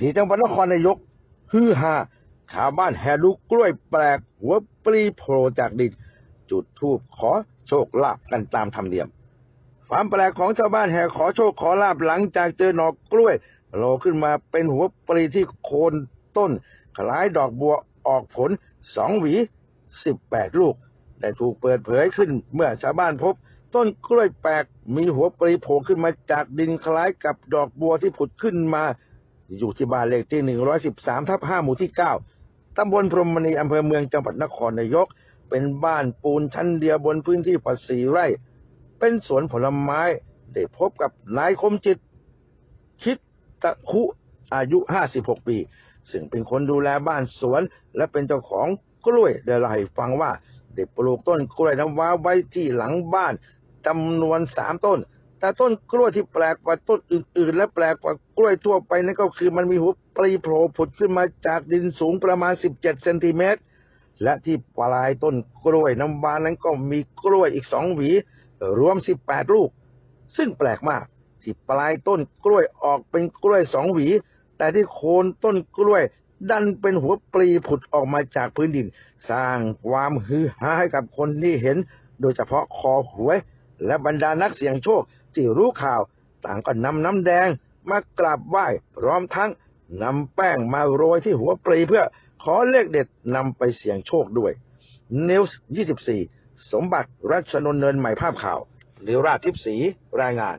ที่จังหวัดนครนายกฮือฮาชาวบ้านแห่ดูกล้วยแปลก หัวปลีโผล่จากดิน จุดธูปขอโชคลาภกันตามธรรมเนียม ความแปลกของชาวบ้านแห่ขอโชคขอลาบหลังจากเจอหนอกกล้วยโผล่ขึ้นมาเป็นหัวปลีที่โคนต้น คล้ายดอกบัวออกผลสองหวีสิบแปดลูก ได้ถูกเปิดเผยขึ้นเมื่อชาวบ้านพบ ต้นกล้วยแปลกมีหัวปลีโผล่ขึ้นมาจากดินคล้ายกับดอกบัวที่ผุดขึ้นมา อยู่ที่บ้านเลขที่หนึ่งร้อยสิบสามทับห้าหมู่ที่เก้าตำบลพรหมณีอำเภอเมืองจังหวัดนครนายก เป็นบ้านปูนชั้นเดียวบนพื้นที่กว่าสี่ไร่ เป็นสวนผลไม้ ได้พบกับนายคมจิต คิดตะคุอายุ56ปี ซึ่งเป็นคนดูแลบ้านสวน และเป็นเจ้าของกล้วยได้เล่าให้ฟังว่า ได้ปลูกต้นกล้วยน้ำว้าไว้ที่หลังบ้านจำนวนสามต้น แต่ต้นกล้วยที่แปลกกว่าต้นอื่น ๆ และแปลกกว่ากล้วยทั่วไปนั่นก็คือมันมีหัวปลีโผล่ผุดขึ้นมาจากดินสูงประมาณ 17เซนติเมตรและที่ปลายต้นกล้วยน้ำว้านั้นก็มีกล้วยอีกสองหวี รวม 18 ลูก ซึ่งแปลกมาก ที่ปลายต้นกล้วยออกเป็นกล้วยสองหวี แต่ที่โคนต้นกล้วยดันเป็นหัวปลีผุดออกมาจากพื้นดิน สร้างความฮือฮาให้กับคนที่เห็น โดยเฉพาะคอหวย และบรรดานักเสี่ยงโชค ที่รู้ข่าว ต่างก็นำน้ำแดงมากราบไหว้พร้อมทั้งนำแป้งมาโรยที่หัวปรีเพื่อขอเลขเด็ดนำไปเสี่ยงโชคด้วยนิวส์24 สมบัติรัชนน์เนินใหม่ภาพข่าวหรือราชทิพสีรายงาน